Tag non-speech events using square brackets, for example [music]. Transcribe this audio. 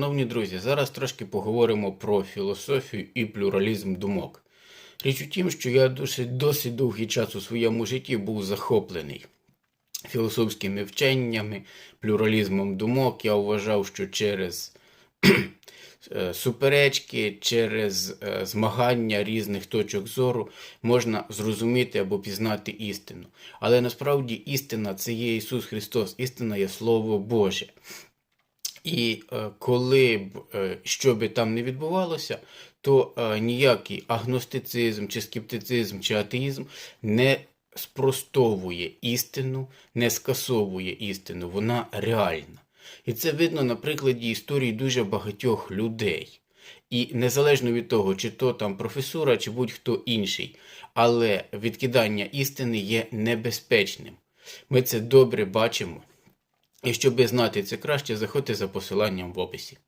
Шановні друзі, зараз трошки поговоримо про філософію і плюралізм думок. Річ у тім, що я досить, досить довгий час у своєму житті був захоплений філософськими вченнями, плюралізмом думок. Я вважав, що через [clears throat] е, суперечки, через е, змагання різних точок зору можна зрозуміти або пізнати істину. Але насправді істина це є Ісус Христос, істина є Слово Боже. І е, коли б е, що би там не відбувалося, то е, ніякий агностицизм, чи скептицизм, чи атеїзм не спростовує істину, не скасовує істину, вона реальна. І це видно на прикладі історії дуже багатьох людей. І незалежно від того, чи то там професура, чи будь-хто інший, але відкидання істини є небезпечним. Ми це добре бачимо. І щоб знати це краще, заходьте за посиланням в описі.